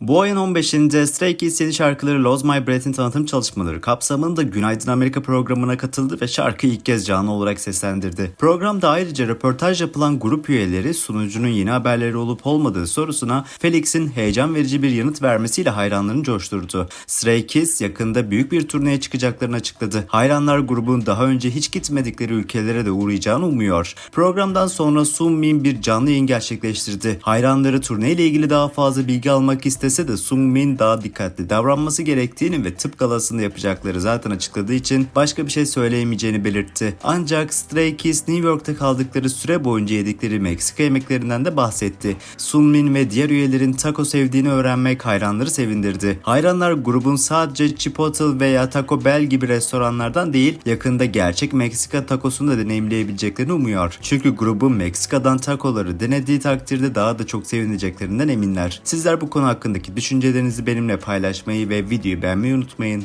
Bu ayın 15'inde Stray Kids yeni şarkıları Lose My Breath'in tanıtım çalışmaları kapsamında Günaydın Amerika programına katıldı ve şarkıyı ilk kez canlı olarak seslendirdi. Programda ayrıca röportaj yapılan grup üyeleri sunucunun yeni haberleri olup olmadığı sorusuna Felix'in heyecan verici bir yanıt vermesiyle hayranlarını coşturdu. Stray Kids yakında büyük bir turneye çıkacaklarını açıkladı. Hayranlar grubun daha önce hiç gitmedikleri ülkelere de uğrayacağını umuyor. Programdan sonra Sunmin bir canlı yayın gerçekleştirdi. Hayranları turneyle ilgili daha fazla bilgi almak istese de Sunmin daha dikkatli davranması gerektiğini ve tıp galasında yapacakları zaten açıkladığı için başka bir şey söyleyemeyeceğini belirtti. Ancak Stray Kids New York'ta kaldıkları süre boyunca yedikleri Meksika yemeklerinden de bahsetti. Sunmin ve diğer üyelerin taco sevdiğini öğrenmek hayranları sevindirdi. Hayranlar grubun sadece Chipotle veya Taco Bell gibi restoranlardan değil yakında gerçek Meksika tacosunu da deneyimleyebileceklerini umuyor. Çünkü grubun Meksika'dan takoları denediği takdirde daha da çok sevineceklerinden eminler. Sizler bu konu hakkındaki düşüncelerinizi benimle paylaşmayı ve videoyu beğenmeyi unutmayın.